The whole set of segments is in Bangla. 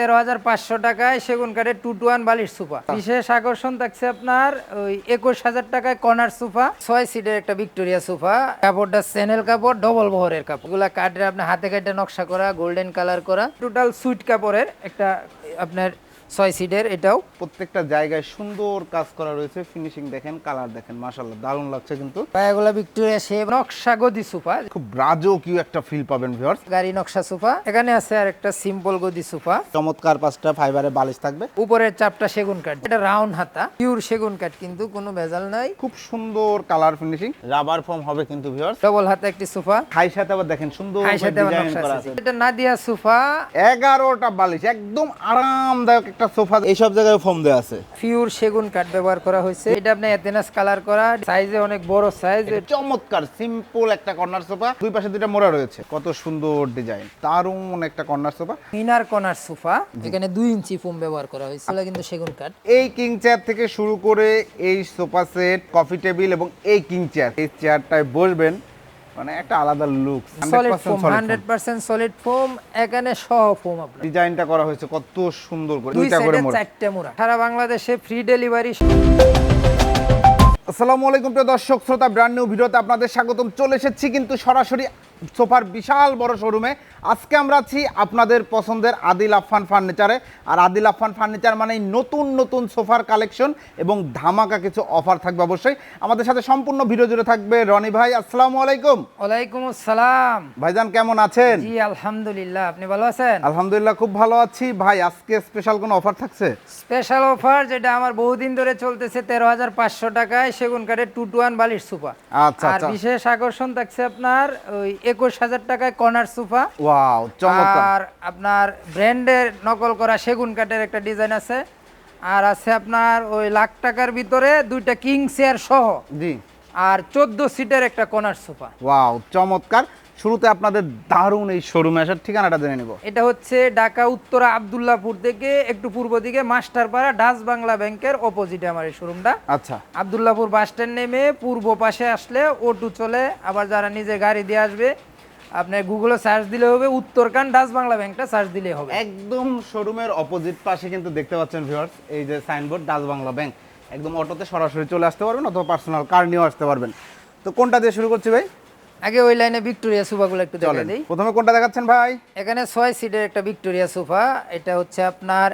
তেরো হাজার পাঁচশো টাকায় সেগুন কাঠের টু টু ওয়ান বালিশ সোফা। বিশেষ আকর্ষণ থাকছে আপনার ওই একুশ হাজার টাকায় কর্নার সোফা, ছয় সিটের একটা ভিক্টোরিয়া সোফা, কাপড়টা স্যানেল কাপড়, ডবল বহরের কাপড়। এগুলা কাঠের আপনার হাতে কাটে নকশা করা, গোল্ডেন কালার করা। টোটাল সুইট কাপড়ের একটা আপনার ছয় সিটের এটাও। প্রত্যেকটা জায়গায় সুন্দর কাজ করা রয়েছে। ফিনিশিং দেখেন কালার দেখেন মাশাল্লাহ দারুণ লাগছে কিন্তু। পায়াগুলা ভিক্টোরিয়া সে নকশা গদি সোফা খুব রাজকীয় একটা ফিল পাবেন ভিউয়ার্স গাড়ি নকশা সোফা এখানে আছে আর একটা সিম্পল গদি সোফা চমৎকার পাঁচটা ফাইবারের বালিশ থাকবে। উপরের চাপটা সেগুন কাঠ। এটা রাউন্ড হাতা পিওর সেগুন কাঠ কিন্তু কোনো ভেজাল নাই। খুব সুন্দর কালার ফিনিশিং রাবার ফর্ম হবে কিন্তু ভিউয়ার্স ডবল হাতে একটি সোফা হাই সাথে আবার দেখেন সুন্দর ডিজাইন করা আছে। এটা নাদিয়া সোফা এগারোটা বালিশ একদম আরামদায়ক একটা সোফা এইসব জায়গায় ফর্ম দেওয়া আছে। পিওর সেগুন কাঠ ব্যবহার করা হয়েছে। এটা আপনার এথেনাস কালার করা সাইজে অনেক বড় সাইজ চমৎকার সিম্পল একটা কর্নার সোফা। দুই পাশে দুইটা মোড়া রয়েছে কত সুন্দর ডিজাইন দারুণ একটা corner sofa. Minar corner sofa এখানে দুই ইঞ্চি ফোম ব্যবহার করা হয়েছে কিন্তু সেগুন কাঠ। এই কিং চেয়ার থেকে শুরু করে এই সোফা সেট কফি টেবিল এবং এই কিং চেয়ার এই চেয়ারটায় বসবেন। মানে একটা আলাদা look solid foam hundred percent solid foam এখানে সহ ফোম আপনার। ডিজাইনটা করা হয়েছে কত সুন্দর করে দুইটা করে মোড়া। চারটে মোড়া। সারা বাংলাদেশে ফ্রি ডেলিভারি আসসালামু আলাইকুম প্রিয় দর্শক শ্রোতা ব্র্যান্ড নিউ ভিডিওতে আপনাদের স্বাগতম। চলে এসেছি কিন্তু সরাসরি সোফার বিশাল বড় শোরুমে। আজকে আমরা আছি আপনাদের পছন্দের আদিল আফফান ফার্নিচারে। আর আদিল আফফান ফার্নিচার মানেই নতুন নতুন সোফার কালেকশন এবং ধামাকা কিছু অফার থাকবে অবশ্যই। আমাদের সাথে সম্পূর্ণ ভিডিও জুড়ে থাকবে রনি ভাই আসসালামু আলাইকুম। ওয়ালাইকুম আসসালাম। ভাইজান কেমন আছেন? জি আলহামদুলিল্লাহ আপনি ভালো আছেন? আলহামদুলিল্লাহ খুব ভালো আছি। ভাই আজকে স্পেশাল কোনো অফার থাকছে? স্পেশাল অফার যেটা আমার বহুদিন ধরে চলতেছে তেরো হাজার পাঁচশো টাকায় সেগুন কাঠের টু টু ওয়ান বালিশ সোফা। আচ্ছা আর আচ্ছা। বিশেষ আকর্ষণ থাকছে আপনার ওই একুশ হাজার টাকায় কর্নার সোফা। ওয়াও আর আপনার ব্র্যান্ডের নকল করা সেগুন কাঠের একটা ডিজাইন আছে। আর আছে আপনার ওই লাখ টাকার ভিতরে দুইটা কিং চেয়ার সহ। জি। আর চোদ্দ সিটের একটা কর্নার সোফা। ওয়াও চমৎকার। শুরুতে আপনাদের দারুণ এই শোরুমে আসার ঠিকানাটা জেনে নিব। এটা হচ্ছে ঢাকা উত্তরা আবদুল্লাপুর থেকে একটু পূর্ব দিকে মাস্টারপাড়া ডাচ বাংলা ব্যাংকের অপোজিটে আমার এই শোরুমটা। আচ্ছা। আবদুল্লাপুর বাস স্ট্যান্ড নেমে পূর্ব পাশে আসলে অটো চলে আবার যারা নিজে গাড়ি দিয়ে আসবে আপনার গুগলে সার্চ দিলে হবে উত্তরকান ডাচ বাংলা ব্যাংকটা সার্চ দিলে হবে। একদম শোরুমের অপোজিট পাশে কিন্তু দেখতে পাচ্ছেন ভিউয়ার্স এই যে সাইনবোর্ড ডাচ বাংলা ব্যাংক একদম অটোতে সরাসরি চলে আসতে পারবেন অথবা পার্সোনাল কার নিয়েও আসতে পারবেন। তো কোনটা দিয়ে শুরু করছি ভাই? আগে ওই লাইনে ভিক্টোরিয়া সোফাগুলো একটু দেখে দিই। প্রথমে কোনটা দেখাচ্ছেন ভাই? এখানে ছয় সিটের একটা ভিক্টোরিয়া সোফা এটা হচ্ছে আপনার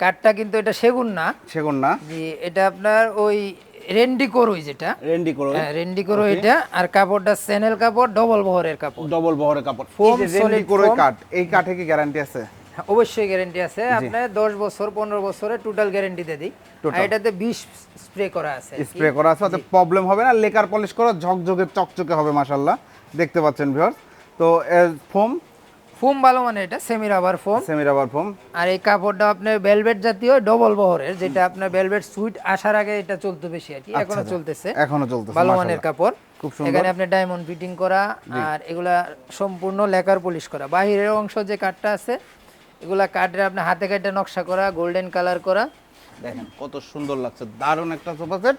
কাঠটা কিন্তু এটা সেগুন না। সেগুন না। জি এটা আপনার ওই রেন্ডি করুই যেটা। রেন্ডি হ্যাঁ রেন্ডি এটা। আর কাপড়টা স্যানেল কাপড় ডবল বহরের কাপড়। ডবল বহরের কাপড়। রেন্ডি solid করো এই কাঠে কি গ্যারান্টি আছে? হ্যাঁ, অবশ্যই গ্যারেন্টি আছে। আপনার দশ বছর পনেরো বছরের টোটাল গ্যারেন্টি দিয়ে দিই। আর এটাতে বিষ স্প্রে করা আছে স্প্রে করা আছে প্রবলেম হবে না লেকার পলিশ করা ঝকঝকে চকচকে হবে মাশাল্লাহ দেখতে পাচ্ছেন ভিউয়ার্স তো ফোম ফোম ভালো মানে এটা semi rubber foam semi rubber foam আর এই কাপড়টা আপনার ভেলভেট জাতীয় ডবল বহরের যেটা আপনার ভেলভেট সুইট আসার আগে এটা চলতো বেশি আর কি এখনও চলতেছে। এখনও চলতেছে ভালো মানের কাপড়। খুব সুন্দর। এখানে আপনি ডায়মন্ড ফিটিং করা আর এগুলা সম্পূর্ণ লেকার পলিশ করা। বাহিরের অংশ যে কাঠটা আছে এগুলা কাঠের আপনার হাতে কাটে নকশা করা গোল্ডেন কালার করা। দেখেন কত সুন্দর লাগছে দারুণ একটা সোফা সেট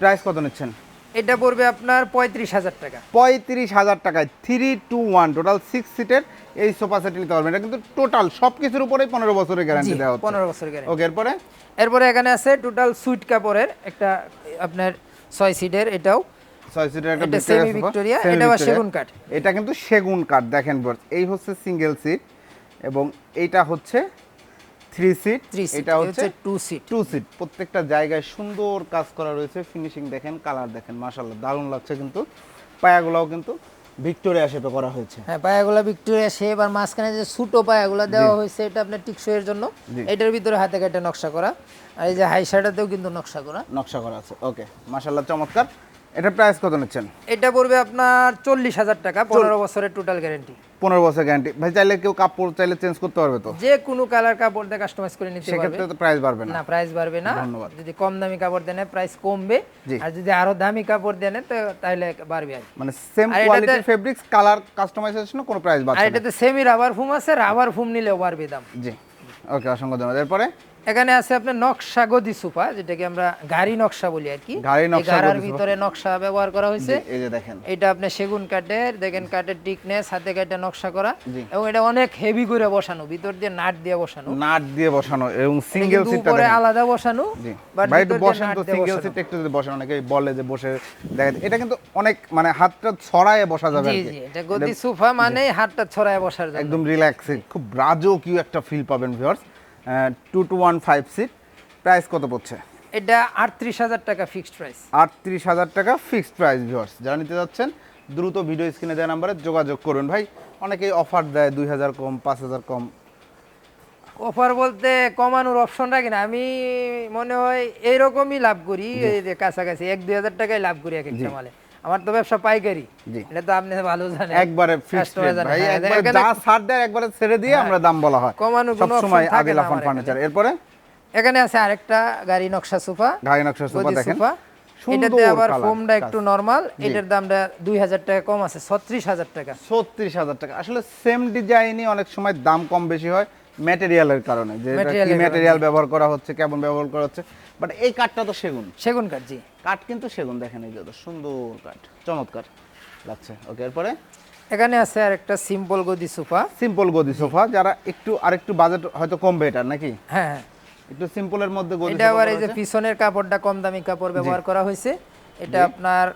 প্রাইস কত নিচ্ছেন? এটা পড়বে আপনার পঁয়ত্রিশ হাজার টাকা। পঁয়ত্রিশ হাজার টাকায় three two one total six সিটের এই সোফা সেট নিতে পারবেন। এটা কিন্তু টোটাল সব কিছুর উপরেই পনেরো বছরের গ্যারান্টি দেওয়া হচ্ছে। পনেরো বছরের গ্যারেন্টি ওকে এরপরে? এরপরে এখানে আছে টোটাল সুইট কাপড়ের একটা আপনার ছয় সিটের এটাও। ছয় সিটের একটা এটা ভিক্টোরিয়া আবার সেগুন কাঠ। এটা কিন্তু সেগুন কাঠ দেখেন এই হচ্ছে সিঙ্গেল সিট এবং এইটা হচ্ছে থ্রি সিট এটা হচ্ছে টু সিট টু সিট প্রত্যেকটা জায়গায় সুন্দর কাজ করা রয়েছে। ফিনিশিং দেখেন কালার দেখেন মাশাল্লাহ দারুণ লাগছে কিন্তু। পায়াগুলোও কিন্তু ভিক্টোরিয়া শেপে করা হয়েছে। হ্যাঁ পায়াগুলা ভিক্টোরিয়া শেপ আর মাঝখানে যে ছোটো পায়াগুলা দেওয়া হয়েছে এটা আপনার টিকসইয়ের জন্য। এটার ভিতরে হাতে কাটে নকশা করা। আর এই যে হাই শার্টাতেও কিন্তু নকশা করা। নকশা করা আছে ওকে মাশাল্লাহ চমৎকার। এটা প্রাইস কত নিচ্ছেন? এটা পড়বে আপনার চল্লিশ হাজার টাকা পনেরো বছরের টোটাল গ্যারেন্টি পনেরো বছর গ্যারান্টি ভাই চাইলে কেউ কাপড় চাইলে চেঞ্জ করতে পারবে তো? যে কোনো কালার কাপড় দিয়ে কাস্টমাইজ করে নিতে পারবে। সেক্ষেত্রে তো প্রাইস বাড়বে না। না প্রাইস বাড়বে না। ধন্যবাদ। যদি কম দামি কাপড় দেন প্রাইস কমবে। আর যদি আরও দামি কাপড় দেন তো তাহলে বাড়বে আর। মানে সেম আর কোয়ালিটির ফেব্রিক্স কালার কাস্টমাইজেশন কোনো প্রাইস আর বাড়ছে না। এটাতে সেমি রাবার ফুম আছে রাবার ফুম নিলেও বাড়বে দাম। জি। ওকে অসংখ্য ধন্যবাদ। এরপরে? এখানে আছে আপনার নকশা গদি সোফা যেটাকে আমরা গাড়ি নকশা বলি আর কি। গাড়ি নকশা গাড়ার ভিতরে নকশা ব্যবহার করা হয়েছে। এই যে দেখেন। এটা আপনি সেগুন কাঠের দেখেন কাঠের টিকনেস হাতে কাটে নকশা করা। এবং এটা অনেক হেভি করে বসানো ভিতর দিয়ে নাট দিয়ে বসানো। নাট দিয়ে বসানো এবং সিঙ্গেল সিটটা উপরে আলাদা বসানো বাট একটু বসেন তো সিঙ্গেল। সিট একটু যদি বসেন অনেকে বলে যে বসে দেখা এটা কিন্তু অনেক মানে হাতটা ছড়ায় বসা যাবে জি জি এটা গদি সোফা মানে হাতটা ছড়ায় বসার জন্য। একদম রিল্যাক্সে খুব রাজকীয় একটা ফিল পাবেন viewers two two one five seat price কত পড়ছে? এটা আটত্রিশ হাজার টাকা ফিক্সড প্রাইস আটত্রিশ হাজার টাকা ফিক্সড প্রাইস ভিউয়ার্স যারা নিতে যাচ্ছেন দ্রুত ভিডিও স্ক্রিনে দেওয়া নাম্বারে যোগাযোগ করুন। ভাই অনেকেই অফার দেয় দুই হাজার কম পাঁচ হাজার কম। অফার বলতে কমানোর অপশন রাখি না? আমি মনে হয় এইরকমই লাভ করি এই যে কাছাকাছি এক দুই হাজার টাকায় লাভ করি এক একটা মালে। আমার তো ব্যবসা পাইকারি। এটা তো আপনি ভালো জানেন। একবারে ফিক্সড ভাই হ্যাঁ, একবারে যা ছাড় দেয় একবারে ছেড়ে দিয়ে আমরা দাম বলা হয়। কমানোর কোনো সব সময় থাকে না আমার ফার্নিচার এরপরে? এখানে আছে আরেকটা গাড়ি নকশা সোফা। গাড়ি নকশা সোফা দেখেন। এটাতে আবার ফোমটা একটু নরমাল এটার দামটা দুই হাজার টাকা কম আছে ছত্রিশ হাজার টাকা। ছত্রিশ হাজার টাকা। আসলে সেম ডিজাইনই অনেক সময় দাম কম বেশি হয়। ম্যাটেরিয়ালের কারণে যে কি ম্যাটেরিয়াল ব্যবহার করা হচ্ছে কেমন ব্যবহার করা হচ্ছে বাট এই কাঠটা তো সেগুন। সেগুন কাঠ জি। কাঠ কিন্তু সেগুন দেখেন এই যে তো সুন্দর কাঠ চমৎকার লাগছে। ওকে এরপরে? এখানে আছে আর একটা সিম্পল গদি সোফা। সিম্পল গদি সোফা যারা একটু আরেকটু বাজেট হয়তো কমবে এটার নাকি? হ্যাঁ হ্যাঁ। একটু সিম্পলের মধ্যে গদি এটা আবার এই যে পিছনের কাপড়টা কম দামি কাপড় ব্যবহার করা হয়েছে। এটা আপনার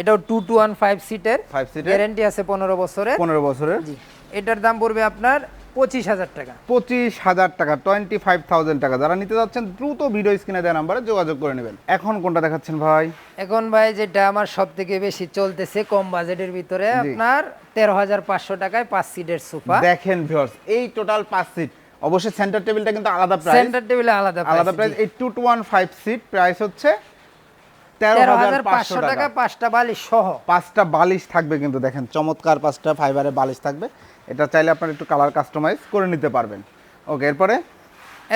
এটাও টু টু ওয়ান ফাইভ সিটের Five seat এর? গ্যারেন্টি আছে পনেরো বছরের। পনেরো বছরের। জি। এটার দাম পড়বে আপনার পঁচিশ হাজার টাকা। পঁচিশ হাজার টাকা টোয়েন্টি ফাইভ থাউজেন্ড টাকা। যারা নিতে যাচ্ছেন দ্রুত ভিডিও স্ক্রিনে দেওয়া নাম্বারে যোগাযোগ করে নেবেন। এখন কোনটা দেখাচ্ছেন ভাই? এখন ভাই যেটা আমার সব থেকে বেশি চলতেছে কম বাজেটের ভিতরে আপনার তেরো হাজার পাঁচশো টাকায় পাঁচ সিটের সোফা দেখেন ভিউয়ার্স এই টোটাল পাঁচ সিট অবশ্যই সেন্টার টেবিলটা কিন্তু আলাদা প্রাইস সেন্টার টেবিলে আলাদা আলাদা প্রাইস এই two two one five seat price হচ্ছে তেরো হাজার পাঁচশো টাকা। টাকা পাঁচটা বালিশ সহ। পাঁচটা বালিশ থাকবে কিন্তু দেখেন চমৎকার পাঁচটা ফাইবারের বালিশ থাকবে। এটা চাইলে আপনার একটু কালার কাস্টমাইজ করে নিতে পারবেন। ওকে এরপরে?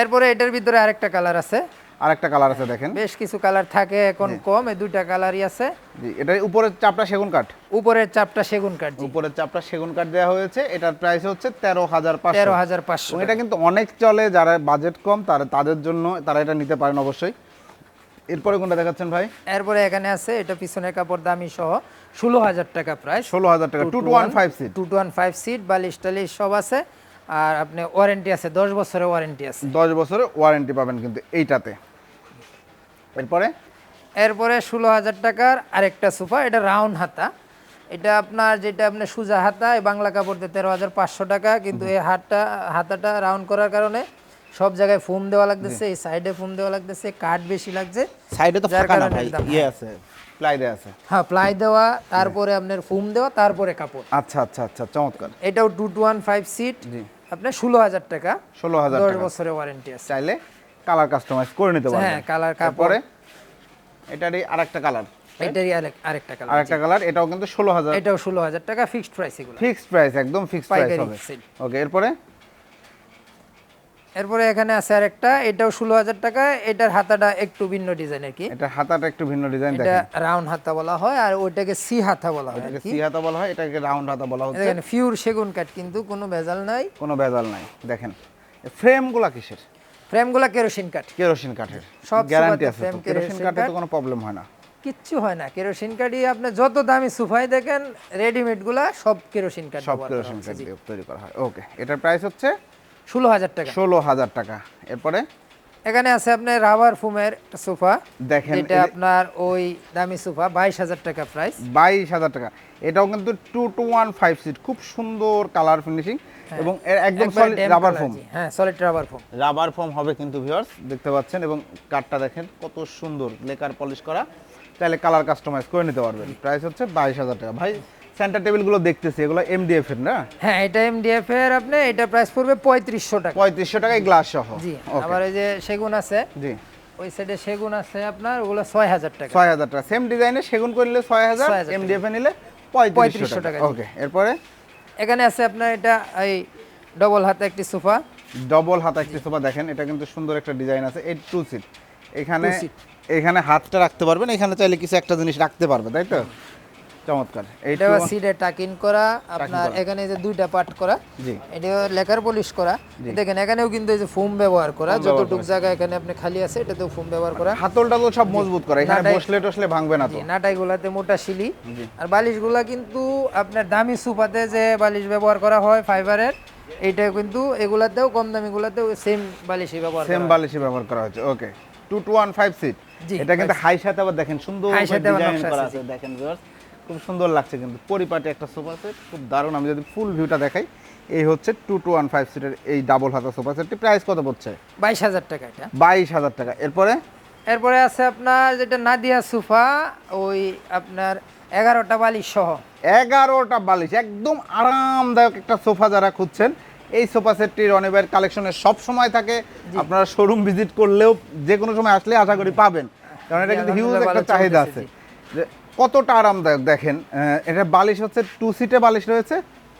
এরপরে এটার ভিতরে আরেকটা কালার আছে। আরেকটা কালার আছে দেখেন। বেশ কিছু কালার থাকে এখন কম এই দুইটা কালারই আছে। জি এটা উপরের চাপটা সেগুন কাঠ? উপরের চাপটা সেগুন কাঠ উপরের চাপটা সেগুন কাঠ দেওয়া হয়েছে এটার প্রাইস হচ্ছে তেরো হাজার পাঁচশো। তেরো হাজার পাঁচশো। এটা কিন্তু অনেক চলে যারা বাজেট কম তারা তাদের জন্য তারা এটা নিতে পারেন অবশ্যই। এরপরে কোনটা দেখাচ্ছেন ভাই? এরপরে এখানে আছে এটা পিছনের কাপড় দামি সহ ষোলো হাজার টাকা প্রায় ষোলো হাজার টাকা two two one five seat two two one five seat বালিশ টালিশ সব আছে। আর আপনি ওয়ারেন্টি আছে দশ বছরের ওয়ারেন্টি আছে। দশ বছরের ওয়ারেন্টি পাবেন কিন্তু এইটাতে। এরপরে? এরপরে ষোলো হাজার টাকার আরেকটা সোফা এটা রাউন্ড হাতা। এটা আপনার যেটা আপনার সুজা হাতা এই বাংলা কাপড় দিয়ে তেরো হাজার পাঁচশো টাকা কিন্তু এই হাতটা হাতাটা রাউন্ড করার কারণে সব জায়গায় ফোম দেওয়া লাগতেছে এই সাইডে ফোম দেওয়া লাগতেছে কাঠ বেশি লাগছে। সাইডে তো ফাঁকা না ভাই। ইয়ে আছে প্লাই দেয়া আছে। হ্যাঁ প্লাই দেওয়া তারপরে আপনার ফোম দেওয়া তারপরে কাপড়। আচ্ছা আচ্ছা আচ্ছা চমৎকার। এটাও two two one five seat জি। আপনার ষোলো হাজার টাকা ষোলো হাজার দশ টাকা। বছরের ওয়ারেন্টি আছে। চাইলে কালার কাস্টমাইজ করে নিতে পারবেন। হ্যাঁ, কালার কাপড়। এটারই আরেকটা কালার এটারই আরেক আরেকটা কালার আরেকটা কালার এটাও কিন্তু ষোলো হাজার। এটাও ষোলো হাজার টাকা ফিক্সড প্রাইস এগুলো। ফিক্সড প্রাইস একদম ফিক্সড প্রাইস হবে। ওকে এরপরে? এরপরে এখানে আছে আরেকটা এটাও ষোলো হাজার টাকা এটার হাতাটা একটু ভিন্ন ডিজাইনের কি? এটা হাতাটা একটু ভিন্ন ডিজাইন এটা রাউন্ড হাতা বলা হয় আর ওইটাকে সি হাতা বলা হয় এটাকে সি হাতা বলা হয় এটাকে রাউন্ড হাতা বলা হচ্ছে। দেখেন ফিউর সেগুন কাঠ কিন্তু কোনো ভেজাল নাই। কোনো ভেজাল নাই দেখেন। ফ্রেমগুলা কিসের? ফ্রেমগুলা কেরোসিন কাঠ কেরোসিন কাঠের সব গ্যারান্টি আছে তো। কেরোসিন কাঠে তো কোনো প্রবলেম হয় না। কিচ্ছু হয় না। কেরোসিন কাঠই আপনি যত দামি সুফাই দেখেন রেডিমেডগুলা সব কেরোসিন কাঠ সব কেরোসিন কাঠ দিয়ে তৈরি করা হয়। ওকে এটার প্রাইস হচ্ছে ষোলো হাজার টাকা। ষোলো হাজার টাকা। এরপরে? এখানে আছে আপনার রাবার ফুমের সোফা। দেখেন এটা আপনার ওই দামি সোফা বাইশ হাজার টাকা প্রাইস বাইশ হাজার টাকা। এটাও কিন্তু two two one five seat খুব সুন্দর কালার ফিনিশিং এবং এর একদম সলিড রাবার ফোম হ্যাঁ solid rubber foam rubber foam হবে কিন্তু ভিউয়ার্স দেখতে পাচ্ছেন এবং কাঠটা দেখেন কত সুন্দর লেকার পলিশ করা। তাহলে কালার কাস্টমাইজ করে নিতে পারবেন। প্রাইস হচ্ছে বাইশ হাজার টাকা। ভাই সেন্টার টেবিলগুলো দেখতেছি এগুলো এমডিএফ এর না? হ্যাঁ এটা এমডিএফ এর আপনি এটা প্রাইস পড়বে পঁয়ত্রিশশো টাকা। পঁয়ত্রিশশো টাকায় গ্লাস সহ। জি আবার এই যে সেগুন আছে জি। ওই সাইডে সেগুন আছে আপনার ওগুলো ছয় হাজার টাকা। ছয় হাজার টাকা। সেম ডিজাইনে সেগুন করলে 6,000 এমডিএফ এ নিলে 3500 টাকা। টাকা, ওকে এরপরে? এখানে আছে আপনার এটা এই ডবল হাতে একটি সোফা। ডবল হাতা একটি সোফা দেখেন এটা কিন্তু সুন্দর একটা ডিজাইন আছে। এই টু সিট এখানে এখানে হাতটা রাখতে পারবেন এখানে চাইলে কিছু একটা জিনিস রাখতে পারবে তাই তো? চমৎকার। এটা সিডে টাকিন করা আপনার এখানে যে দুইটা পার্ট করা এটা লেকার পলিশ করা। দেখেন এখানেও কিন্তু এই যে ফোম ব্যবহার করা যতটুকু জায়গা এখানে আপনি খালি আছে এটাতেও ফোম ব্যবহার করা। হাতলটা তো সব মজবুত করে এখানে বসলে টসলে ভাঙবে না তো। মোটা শিলি। আর বালিশগুলা কিন্তু আপনার দামি সুপাতে যে বালিশ ব্যবহার করা হয় ফাইবারের এইটা কিন্তু এগুলাতেও কম দামি গুলাতেও সেম বালিশই ব্যবহার সেম করা হয়। বালিশে ব্যবহার করা হচ্ছে okay two two one five seat এটা কিন্তু হাই সাথে আবার দেখেন সুন্দর High সাথে আবার ডিজাইন করা আছে, দেখেন viewers, খুব সুন্দর লাগছে কিন্তু। পরিপাটি একটা সোফা সেট খুব দারুণ। আমি যদি ফুল ভিউটা দেখাই এই হচ্ছে টু টু ওয়ান ফাইভ সিটের এই ডাবল হাতা সোফা সেটটি প্রাইস কত পড়ছে? বাইশ হাজার টাকা এটা। বাইশ হাজার টাকা। এরপরে? এরপরে আছে আপনার যেটা নাদিয়া সোফা ওই আপনার এগারোটা বালিশ সহ। এগারোটা বালিশ। একদম আরামদায়ক একটা সোফা যারা খুঁজছেন এই সোফা সেটটি রনিবের কালেকশনে সব সময় থাকে। আপনারা শোরুম ভিজিট করলেও যে কোনো সময় আসলে আশা করি পাবেন। কারণ এটা কিন্তু হিউজ একটা চাহিদা আছে। কতটা আরামদায়ক দেখেন আহ, এটা বালিশ হচ্ছে টু সিটে বালিশ রয়েছে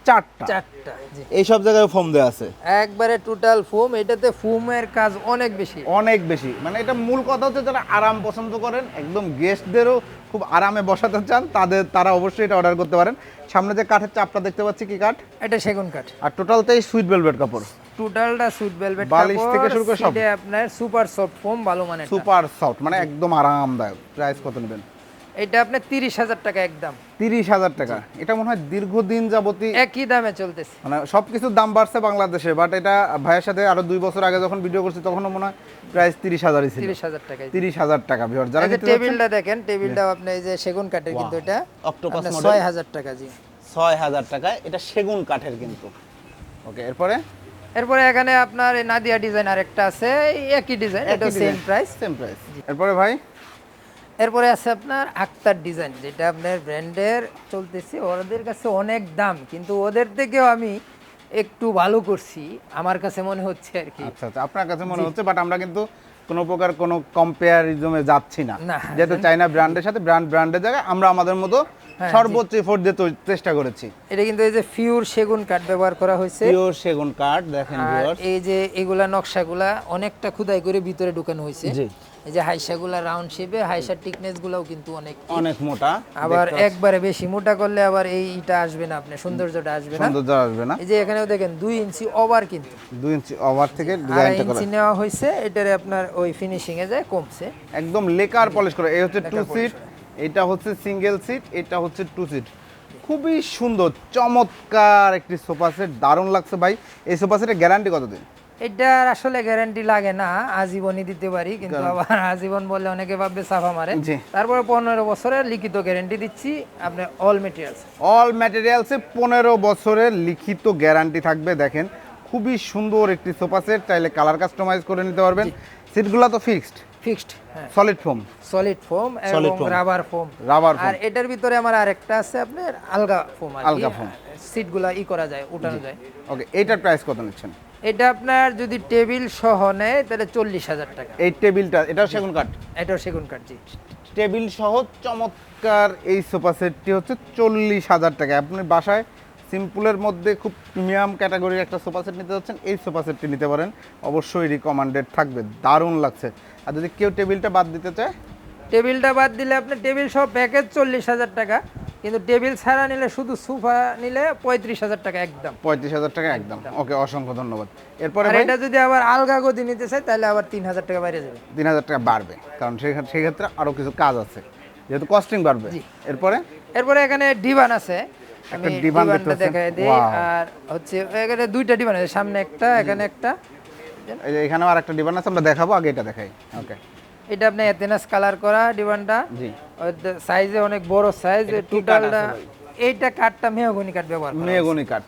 চারটা। চারটা এই সব জায়গায় ফোম দেওয়া আছে? একবারে টোটাল ফোম এটাতে ফোমের কাজ অনেক বেশি। অনেক বেশি। মানে এটা মূল কথা হচ্ছে যারা আরাম পছন্দ করেন একদম গেস্টদেরও খুব আরামে বসাতে চান তাদের তারা অবশ্যই এটা অর্ডার করতে পারেন। সামনে যে কাঠের চাপটা দেখতে পাচ্ছি কি কাঠ? এটা সেগুন কাঠ। আর টোটালটাই সুইট ভেলভেট কাপড়। টোটালটা সুইট ভেলভেট বালিশ থেকে শুরু করে সব। আপনার সুপার সফট ফোম ভালো মানের সুপার সফট মানে একদম আরামদায়ক। প্রাইস কত নেবেন? এটা আপনার তিরিশ হাজার টাকা একদম। তিরিশ হাজার টাকা। এটা মনে হয় দীর্ঘদিন যাবতী একই দামে চলতেছে। মানে সব কিছুর দাম বাড়ছে বাংলাদেশে বাট এটা ভাইয়ের সাথে আরও দুই বছর আগে যখন ভিডিও করছি তখনও মনে হয় প্রাইস তিরিশ হাজারই ছিল। তিরিশ হাজার টাকা তিরিশ হাজার টাকা ভিওর যারা টেবিলটা দেখেন টেবিলটা আপনি এই যে সেগুন কাঠের কিন্তু এটা। Model। ছয় হাজার টাকা জি। ছয় হাজার টাকায় এটা সেগুন কাঠের কিন্তু। ওকে এরপরে? এরপরে এখানে আপনার এই নাদিয়া ডিজাইন আরেকটা আছে একই ডিজাইন এটা সেম প্রাইস সেম প্রাইস এরপরে ভাই? এরপরে আছে আপনার আক্তার ডিজাইন যেটা আপনার ব্র্যান্ডের চলতেছে ওদের কাছে অনেক দাম কিন্তু ওদের থেকেও আমি একটু ভালো করছি আমার কাছে মনে হচ্ছে আর কি। আচ্ছা আচ্ছা আপনার কাছে মনে হচ্ছে বাট আমরা কিন্তু কোনো প্রকার কোনো কম্পেয়ারিজমে যাচ্ছি না। যেহেতু চাইনা ব্র্যান্ডের সাথে ব্র্যান্ড ব্র্যান্ডের জায়গায় আমরা আমাদের মতো সর্বোচ্চ এফোর্ট দিয়ে চেষ্টা করেছি। এটা কিন্তু এই যে ফিউর সেগুন কাঠ ব্যবহার করা হয়েছে। পিওর সেগুন কাঠ দেখেন এই যে এগুলা নকশাগুলা অনেকটা খুদাই করে ভিতরে ঢুকানো হয়েছে। জি। এই যে হাইসাগুলা রাউন্ড শেপে হাইসার টিকনেস গুলাও কিন্তু অনেক অনেক মোটা আবার একবারে বেশি মোটা করলে আবার এইটা আসবে না আপনি সৌন্দর্যটা আসবে না। সৌন্দর্য আসবে না। এই যে এখানেও দেখেন দুই ইঞ্চি ওভার কিন্তু। দুই ইঞ্চি ওভার থেকে ডিজাইনটা করা। ইঞ্চি নেওয়া হয়েছে এটারে আপনার ওই ফিনিশিং এ যায় কমছে। একদম লেকার পলিশ করা। এই হচ্ছে টু সিট এটা হচ্ছে সিঙ্গেল সিট এটা হচ্ছে টু সিট খুবই সুন্দর চমৎকার একটি সোফা সেট দারুণ লাগছে ভাই। এই সোফা সেটের গ্যারান্টি কতদিন? এটার আসলে গ্যারান্টি লাগে না আজীবনই দিতে পারি কিন্তু আবার আজীবন বললে অনেকে ভাববে সাফা মারে। তারপরে পনেরো বছরের লিখিত গ্যারান্টি দিচ্ছি আপনি অল মেটেরিয়ালস অল ম্যাটেরিয়ালসে পনেরো বছরের লিখিত গ্যারান্টি থাকবে দেখেন। খুবই সুন্দর একটি সোফা সেট চাইলে কালার কাস্টমাইজ করে নিতে পারবেন। সিটগুলো তো ফিক্সড ফিক্সড হ্যাঁ। সলিড ফোম সলিড ফোম এবং রাবার ফোম রাবার আর এটার ভিতরে আমার আরেকটা আছে আপনার আলগা ফোম আলগা foam। সিটগুলা ই করা যায় উঠানো যায়। ওকে এইটার প্রাইস কত নিচ্ছেন? এটা আপনার যদি টেবিল সহ নেয় তাহলে চল্লিশ হাজার টাকা। এই টেবিলটা এটাও সেগুন কাঠ? এটাও সেগুন কাঠ জি। টেবিল সহ চমৎকার এই সোফা সেটটি হচ্ছে চল্লিশ হাজার টাকা। আপনি বাসায় সিম্পলের মধ্যে খুব প্রিমিয়াম ক্যাটাগরির একটা সোফা সেট নিতে যাচ্ছেন এই সোফা সেটটি নিতে পারেন। অবশ্যই রিকমান্ডেড থাকবে দারুণ লাগছে। আর যদি কেউ টেবিলটা বাদ দিতে চায়? টেবিলটা বাদ দিলে আপনার টেবিল সব প্যাকেজ চল্লিশ হাজার টাকা কিন্তু টেবিল ছাড়া নিলে শুধু সোফা নিলে পঁয়ত্রিশ হাজার টাকা একদম। পঁয়ত্রিশ হাজার টাকা একদম। ওকে অসংখ্য ধন্যবাদ। এরপরে এটা যদি আবার আলগা গদি নিতে চাই তাহলে আবার তিন হাজার টাকা বাইরে যাবে। তিন হাজার টাকা বাড়বে কারণ সেক্ষেত্রে সেক্ষেত্রে আরও কিছু কাজ আছে। যেহেতু কস্টিং বাড়বে। এরপরে? এরপরে এখানে ডিভান আছে। একটা ডিভান দেখাই দিই আর হচ্ছে এখানে দুইটা ডিভান আছে সামনে একটা এখানে একটা। এই যে এখানেও আর একটা ডিমান্ড আছে আমরা দেখাবো আগে এটা দেখাই। ওকে এটা আপনি এথেনাস কালার করা ডিভানটা জি। সাইজে অনেক বড় সাইজ টোটালটা এইটা কাঠটা মেহগনি কাঠ ব্যবহার মেহগনি কাঠ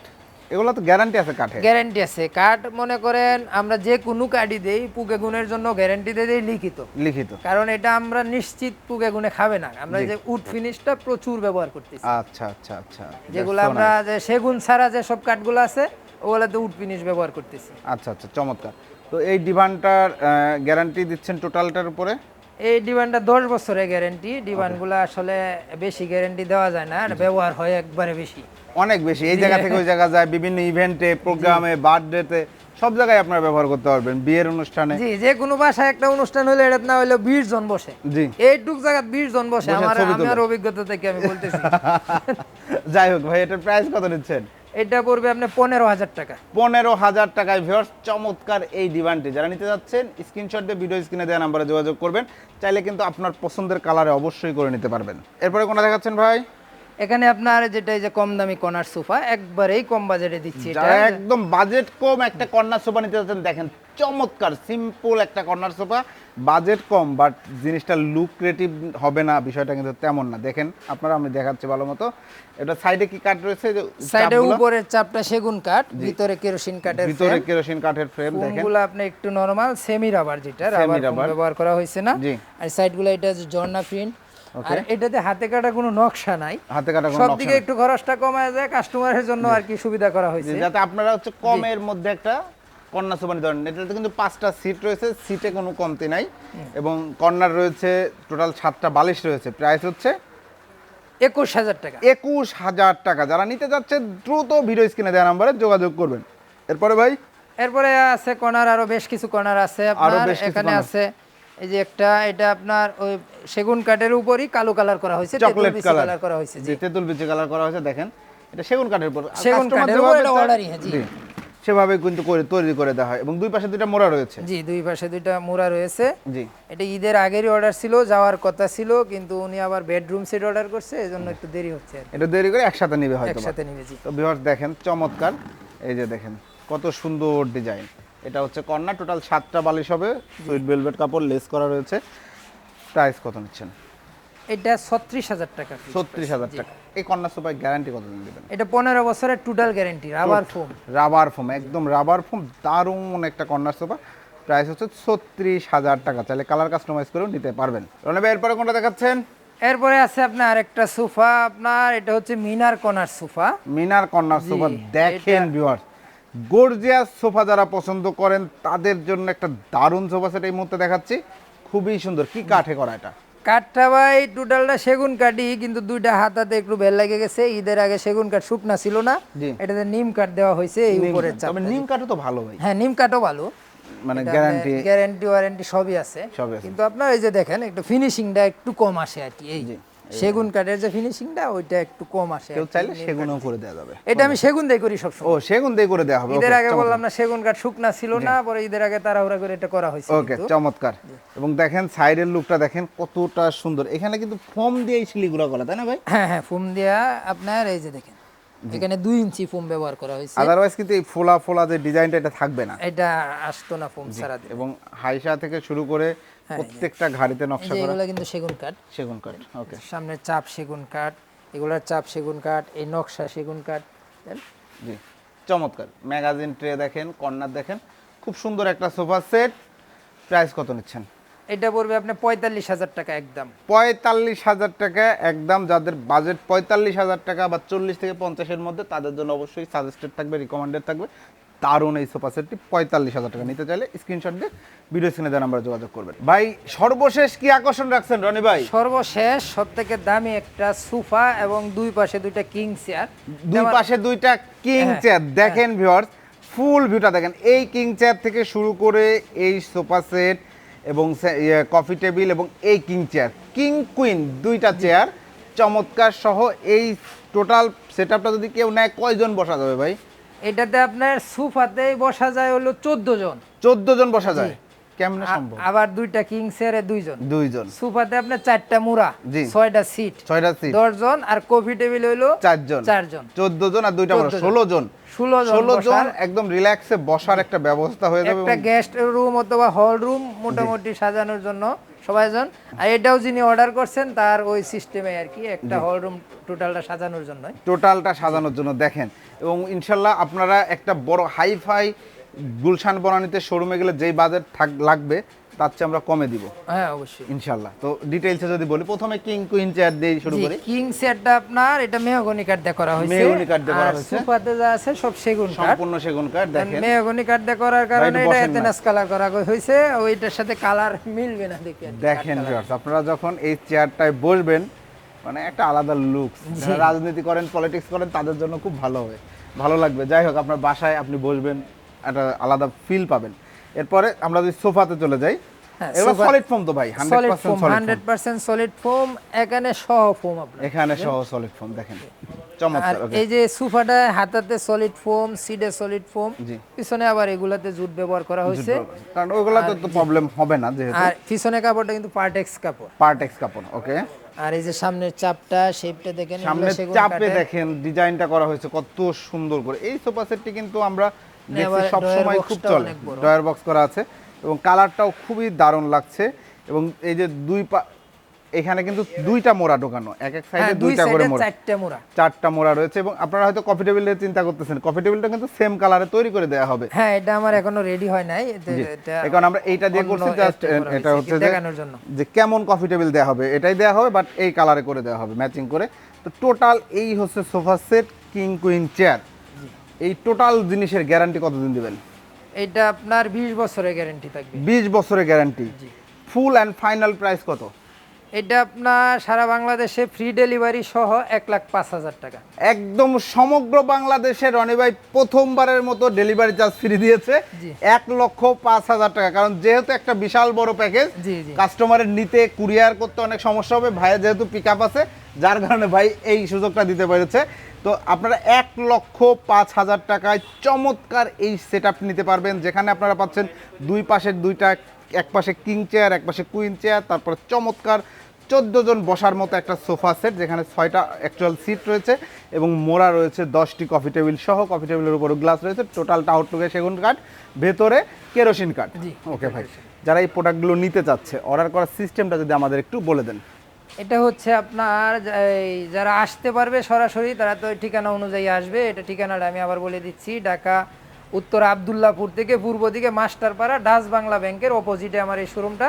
এগুলো তো গ্যারান্টি আছে কাঠে গ্যারান্টি আছে। কাঠ মনে করেন আমরা যে কোনো কাঠই দেই পুকে গুণের জন্য গ্যারান্টি দিয়ে দেই লিখিত। লিখিত। কারণ এটা আমরা নিশ্চিত পুকে গুণে খাবে না। আমরা যে উড ফিনিশটা প্রচুর ব্যবহার করতেছি। আচ্ছা আচ্ছা আচ্ছা। যেগুলো আমরা যে সেগুন ছাড়া যে সব কাঠগুলো আছে ওগুলোতে উড ফিনিশ ব্যবহার করতেছি। আচ্ছা আচ্ছা চমৎকার। তো এই ডিভানটার গ্যারান্টি দিচ্ছেন টোটালটার উপরে? এই ডিমান্ডটা দশ বছরের গ্যারান্টি ডিমান্ডগুলো আসলে বেশি গ্যারেন্টি দেওয়া যায় না আর ব্যবহার হয় একবারে বেশি। অনেক বেশি। এই জায়গা থেকে ওই জায়গা যায় বিভিন্ন ইভেন্টে প্রোগ্রামে বার্থডেতে সব জায়গায় আপনারা ব্যবহার করতে পারবেন বিয়ের অনুষ্ঠানে। জি যে কোনো বাসায় একটা অনুষ্ঠান হলে এটা না হলে বিশ জন বসে। জি। এইটুক জায়গা বিশ জন বসে বসে আমার আমার অভিজ্ঞতা থেকে আমি বলতেছি। যাই হোক ভাই এটার প্রাইস কত নিচ্ছেন? এটা পড়বে আপনি পনেরো হাজার টাকা। পনেরো হাজার টাকায় ভিউয়ার্স চমৎকার এই ডিভানটি যারা নিতে যাচ্ছেন স্ক্রিনশট দিয়ে ভিডিও স্ক্রিনে দেওয়া নাম্বারে যোগাযোগ করবেন। চাইলে কিন্তু আপনার পছন্দের কালারে অবশ্যই করে নিতে পারবেন। এরপরে কোনটা দেখাচ্ছেন ভাই? এখানে আপনার যেটা এই যে কম দামি কর্নার সোফা একবারেই কম বাজেটে দিচ্ছি এটা। একদম বাজেট কম একটা কর্নার সোফা নিতে যাচ্ছেন দেখেন চমৎকার সিম্পল একটা কর্নার সোফা বাজেট কম বাট জিনিসটা লুক্রেটিভ হবে না বিষয়টা কিন্তু তেমন না। দেখেন আপনারা আমি দেখাচ্ছি ভালো মতো। এটা সাইডে কি কাঠ রয়েছে? সাইডে? উপরের চাপটা সেগুন কাঠ ভিতরে কেরোসিন কাঠের ভিতরে কেরোসিন কাঠের ফ্রেম দেখেন। ফোমগুলো আপনি একটু নরমাল সেমি রাবার যেটা রাবার ব্যবহার করা হয়েছে না। আর সাইডগুলো এটা জর্না প্রিন্ট আর এটাতে হাতে কাটা কোনো নকশা নাই। হাতে কাটা কোনো সব দিকে একটু খরচটা কমায় যায় কাস্টমারের জন্য আর কি সুবিধা করা হয়েছে। যাতে আপনারা হচ্ছে কমের মধ্যে একটা কন্যা পারেন এটাতে কিন্তু পাঁচটা সিট রয়েছে সিটে কোনো কমতি নাই। এবং কর্নার রয়েছে টোটাল সাতটা বালিশ রয়েছে। প্রাইস হচ্ছে একুশ হাজার টাকা। একুশ হাজার টাকা। যারা নিতে যাচ্ছে দ্রুত ভিডিও স্ক্রিনে দেওয়া নাম্বারে যোগাযোগ করবেন। এরপরে ভাই? এরপরে আছে কর্নার আরও বেশ কিছু কর্নার আছে। আপনার এখানে আছে এই যে একটা এটা আপনার ওই সেগুন কাঠের উপরই কালো কালার করা হয়েছে চকলেট কালার। করা হয়েছে জি। তেঁতুল বিচি কালার করা হয়েছে দেখেন। এটা সেগুন কাঠের উপর। সেগুন কাঠের উপর এটা order-ই, হ্যাঁ, জি। জি, সেভাবে কিন্তু করে তৈরি করে দেওয়া হয়। এবং দুই পাশে দুইটা মোড়া রয়েছে। জি দুই পাশে দুইটা মোড়া রয়েছে। জি। এটা ঈদের আগেরই অর্ডার ছিল যাওয়ার কথা ছিল কিন্তু উনি আবার বেডরুম সেট অর্ডার করছে এজন্য একটু দেরি হচ্ছে আর এটা দেরি করে একসাথে নিবে হয়তো একসাথে নিবে জি। তো ভিউয়ার্স দেখেন চমৎকার। এই যে দেখেন কত সুন্দর ডিজাইন এটা হচ্ছে কর্নার টোটাল সাতটা বালিশ হবে। সুইট ভেলভেট কাপড় লেস করা রয়েছে। প্রাইস কত নিচ্ছেন? এটা ছত্রিশ হাজার টাকা ছত্রিশ হাজার টাকা। এই কন্যা সোফায় গ্যারান্টি কত দিন দেবেন? এটা পনেরো বছরের total guarantee rubber foam rubber foam একদম রাবার ফোম দারুণ একটা কর্নার সোফা প্রাইস হচ্ছে ছত্রিশ হাজার টাকা। চাইলে কালার কাস্টমাইজ করেও নিতে পারবেন। রনে ভাই এরপরে কোনটা দেখাচ্ছেন? এরপরে আছে আপনার আরেকটা সোফা আপনার এটা হচ্ছে Minar corner sofa. Minar corner sofa. দেখেন এটা- ভিউয়ার গর্জিয়াস সোফা যারা পছন্দ করেন তাদের জন্য একটা দারুণ সোফা সেট এই মুহূর্তে দেখাচ্ছি। খুবই সুন্দর। কি কাঠে করা এটা? কাঠটা ভাই টোটালটা সেগুন কাঠই কিন্তু দুইটা হাতাতে একটু বেল লাগে গেছে। ঈদের আগে সেগুন কাঠ শুকনা ছিল না। এটাতে নিম কাঠ দেওয়া হয়েছে এই। চাপ তবে নিম কাঠও তো ভালো ভাই। হ্যাঁ নিম কাঠও ভালো। মানে গ্যারান্টি গ্যারান্টি ওয়ারেন্টি সবই আছে। সবই আছে। কিন্তু আপনার এই যে দেখেন একটু ফিনিশিংটা একটু কম আসে আর কি এই যে সেগুন কাঠের যে ফিনিশিংটা ওইটা একটু কম আসে কেউ চাইলে সেগুনও করে দেওয়া যাবে। এটা আমি সেগুন দিয়ে করি ও সেগুন দিয়ে করে দেওয়া হবে। ঈদের আগে বললাম না সেগুন কাঠ শুকনা ছিল না পরে ঈদের আগে তাড়াহুড়া করে এটা করা হয়েছে ওকে চমৎকার। এবং দেখেন সাইডের লুকটা দেখেন কতটা সুন্দর। এখানে কিন্তু ফোম দিয়ে শিলিগুড়া করা তাই না ভাই? হ্যাঁ হ্যাঁ ফোম দেয়া আপনার এই যে দেখেন এখানে দুই ইঞ্চি ফোম ব্যবহার করা হয়েছে। আদারওয়াইজ কিন্তু এই ফোলা ফোলা যে ডিজাইনটা এটা থাকবে না। এটা আসতো না ফোম ছাড়া এবং হাইসা থেকে শুরু করে প্রত্যেকটা ঘাড়িতে নকশা করা? এগুলো কিন্তু সেগুন কাঠ। সেগুন কাঠ ওকে সামনের চাপ সেগুন কাঠ এগুলার চাপ সেগুন কাঠ এই নকশা সেগুন কাঠ জি চমৎকার। ম্যাগাজিন ট্রে দেখেন কর্নার দেখেন খুব সুন্দর একটা সোফা সেট। প্রাইস কত নিচ্ছেন? এটা পড়বে আপনি পঁয়তাল্লিশ হাজার টাকা একদম। পঁয়তাল্লিশ হাজার টাকা একদম যাদের বাজেট পঁয়তাল্লিশ হাজার টাকা বা চল্লিশ থেকে পঞ্চাশের মধ্যে তাদের জন্য অবশ্যই সাজেস্টেড থাকবে রিকমেন্ডেড থাকবে। দারুণ এই সোফা সেটটি পঁয়তাল্লিশ হাজার টাকা নিতে চাইলে স্ক্রিনশট দিয়ে ভিডিও স্ক্রিনে দেওয়া নাম্বারে যোগাযোগ করবেন। ভাই সর্বশেষ কি আকর্ষণ রাখছেন রনি ভাই? সর্বশেষ সব থেকে দামি একটা সোফা এবং দুই পাশে দুইটা কিং চেয়ার। দুই পাশে দুইটা কিং হ্যাঁ, চেয়ার। দেখেন ভিউয়ার্স ফুল ভিউটা দেখেন। এই কিং চেয়ার থেকে শুরু করে এই সোফা সেট এবং কফি টেবিল এবং এই কিং চেয়ার। কিং কুইন দুইটা চেয়ার। চমৎকার সহ এই টোটাল সেটআপটা যদি কেউ নেয় কয়জন বসা যাবে ভাই? এটাতে আপনার সোফাতেই বসা যায় হলো চোদ্দ জন। চোদ্দ জন বসা যায়। কেমনে সম্ভব? আবার দুইটা কিং চেয়ারে দুইজন। দুইজন। সোফাতে আপনার চারটা মুড়া জি। ছয়টা সিট। ছয়টা সিট। দশ জন আর কফি টেবিল হইল চারজন। চারজন। চোদ্দ জন আর দুইটা 14 জন। ষোলো জন। ষোলো জন ষোলো জন একদম রিল্যাক্সে বসার একটা ব্যবস্থা হয়ে যাবে একটা গেস্ট রুম অথবা হল রুম মোটামুটি সাজানোর জন্য সবাইজন আর এটাও যিনি অর্ডার করছেন তার ওই সিস্টেমে আর কি একটা হল রুম টোটালটা সাজানোর জন্য টোটালটা সাজানোর জন্য দেখেন। এবং ইনশাল্লাহ আপনারা একটা বড় হাইফাই গুলশান বনানীতে শোরুমে গেলে যেই বাজেট থাক লাগবে তার চেয়ে আমরা কমে দিব। হ্যাঁ অবশ্যই। তো ডিটেইলসে যদি বলি প্রথমে কিং কুইন চেয়ার দিয়ে শুরু করি। কিং সেটটা আপনার এটা মেহগনি কাঠ দিয়ে করা হয়েছে। মেহগনি কাঠ দিয়ে করা হয়েছে। সোফাতে যা আছে সব সেগুন কাঠ সম্পূর্ণ সেগুন কাঠ দেখেন। মেহগনি কাঠ দিয়ে করার কারণে এটা এতেনাস কালার করা হয়েছে। ওইটার সাথে কালার মিলবে না দেখি আর কি, দেখেন আপনারা যখন এই চেয়ারটায় বসবেন মানে একটা আলাদা লুক যারা রাজনীতি করেন পলিটিক্স করেন তাদের জন্য খুব ভালো হবে। ভালো লাগবে। যাই হোক আপনার বাসায় আপনি বসবেন একটা আলাদা ফিল পাবেন। এরপরে আমরা যদি সোফাতে চলে যাই এগুলো সলিড ফোম তো ভাই হান্ড্রেড সলিড পার্সেন্ট ফোম এখানে সহ ফোম আপনার। এখানে সহ সলিড ফোম দেখেন। চমৎকার ওকে এই যে সোফাটা হাতাতে সলিড ফোম সিডে সলিড ফোম। পিছনে আবার এগুলাতে জুট ব্যবহার করা হয়েছে। কারণ ওইগুলোতে তো প্রবলেম হবে না যেহেতু। আর পিছনে কাপড়টা কিন্তু পার্টেক্স কাপড়। পার্টেক্স কাপড় ওকে আর এই যে সামনের চাপটা শেপটা দেখেন এগুলো সামনে সেগুন চাপে। দেখেন ডিজাইনটা করা হয়েছে কত সুন্দর করে। এই সোফা সেটটি কিন্তু আমরা দেখছি এবার সব সময় খুব চলে ডয়ার বক্স করা আছে এবং কালারটাও খুবই দারুণ লাগছে এবং এই যে দুই পা এখানে কিন্তু দুইটা মোড়া ঢোকানো এক এক সাইডে হ্যাঁ দুইটা করে মোড়া। চারটা মোড়া। চারটা মোড়া রয়েছে এবং আপনারা হয়তো কফি টেবিলের চিন্তা করতেছেন কফি টেবিলটা কিন্তু সেম কালারে তৈরি করে দেওয়া হবে। হ্যাঁ এটা আমার এখনও রেডি হয় নাই এখন আমরা এইটা দিয়ে করছি জাস্ট এটা হচ্ছে দেখানোর জন্য। যে কেমন কফি টেবিল দেওয়া হবে এটাই দেওয়া হবে বাট এই কালারে করে দেওয়া হবে ম্যাচিং করে। তো টোটাল এই হচ্ছে sofa set king queen chair এই টোটাল জিনিসের গ্যারান্টি কতদিন দিবেন? এটা আপনার 20 বছরের গ্যারান্টি থাকবে। বিশ বছরের guarantee. Full and final price কত? এটা আপনার সারা বাংলাদেশে ফ্রি ডেলিভারি সহ এক লাখ পাঁচ হাজার টাকা। একদম সমগ্র বাংলাদেশে রনি ভাই প্রথমবারের মতো ডেলিভারি চার্জ ফ্রি দিয়েছে। এক লক্ষ পাঁচ হাজার টাকা। কারণ যেহেতু একটা বিশাল বড় প্যাকেজ কাস্টমারের নিতে কুরিয়ার করতে অনেক সমস্যা হবে। ভাইয়ের যেহেতু পিক আপ আছে যার কারণে ভাই এই সুযোগটা দিতে পেরেছে। তো আপনারা এক লক্ষ পাঁচ হাজার টাকায় চমৎকার এই সেট নিতে পারবেন। যেখানে আপনারা পাচ্ছেন দুই পাশের দুইটা এক পাশে কিং চেয়ার এক পাশে কুইন চেয়ার তারপর চমৎকার চোদ্দ জন বসার মতো একটা সোফা সেট যেখানে ছয়টা অ্যাকচুয়াল সিট রয়েছে এবং মোড়া রয়েছে দশটি কফি টেবিল সহ। কফি টেবিলের উপর গ্লাস রয়েছে। টোটালটা আউটলুকে সেগুন কাঠ ভেতরে কেরোসিন কাঠ ওকে ভাই। যারা এই প্রোডাক্টগুলো নিতে চাচ্ছে অর্ডার করার সিস্টেমটা যদি আমাদের একটু বলে দেন। এটা হচ্ছে আপনার এই যারা আসতে পারবে সরাসরি তারা তো ঠিকানা অনুযায়ী আসবে। এটা ঠিকানাটা আমি আবার বলে দিচ্ছি ঢাকা উত্তর আবদুল্লাপুর থেকে পূর্ব দিকে মাস্টারপাড়া ডাস বাংলা ব্যাংকের অপোজিটে আমার এই শোরুমটা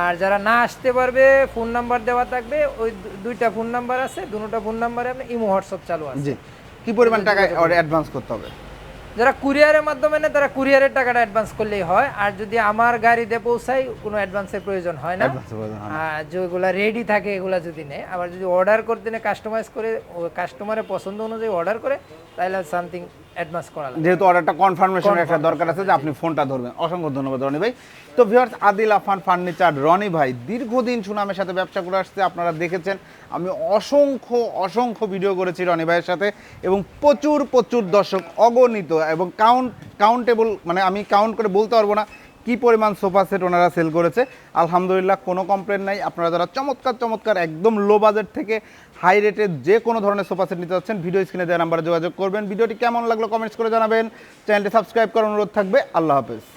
আর যারা না আসতে পারবে ফোন নাম্বার দেওয়া থাকবে ওই দুইটা ফোন নাম্বার আছে দুটোটা ফোন নাম্বারে আপনি ইমো হোয়াটসঅ্যাপ চালু আছে। কি পরিমাণ টাকা অ্যাডভান্স করতে হবে? যারা কুরিয়ারের মাধ্যমে নেয় তারা কুরিয়ারের টাকাটা অ্যাডভান্স করলেই হয় আর যদি আমার গাড়িতে পৌঁছাই কোনো অ্যাডভান্সের প্রয়োজন হয় না। আর যেগুলো রেডি থাকে এগুলা যদি নেয় আবার যদি অর্ডার করতে নেয় কাস্টমাইজ করে কাস্টমারের পছন্দ অনুযায়ী অর্ডার করে তাহলে সামথিং অ্যাডভান্স করা যেহেতু অর্ডারটা কনফার্মেশন একটা দরকার আছে যে আপনি ফোনটা ধরবেন। অসংখ্য ধন্যবাদ রনি ভাই। তো ভিউয়ার্স আদিল আফান ফার্নিচার রনি ভাই দীর্ঘদিন সুনামের সাথে ব্যবসা করে আসছে আপনারা দেখেছেন। আমি অসংখ্য অসংখ্য ভিডিও করেছি রনি ভাইয়ের সাথে এবং প্রচুর প্রচুর দর্শক অগণিত এবং কাউন্ট কাউন্টেবল মানে আমি কাউন্ট করে বলতে পারব না কি পরিমাণ সোফা সেট ওনারা সেল করেছে? আলহামদুলিল্লাহ, কোনো কমপ্লেন নাই। আপনারা যারা চমৎকার চমৎকার, একদম লো বাজেট থেকে হাই রেটের যে কোনো ধরনের সোফা সেট নিতে চাচ্ছেন ভিডিও স্ক্রিনে দেওয়া নাম্বারে যোগাযোগ করবেন। ভিডিওটি কেমন লাগল কমেন্টস করে জানাবেন। চ্যানেলটি সাবস্ক্রাইব করার অনুরোধ থাকবে। আল্লাহ হাফেজ।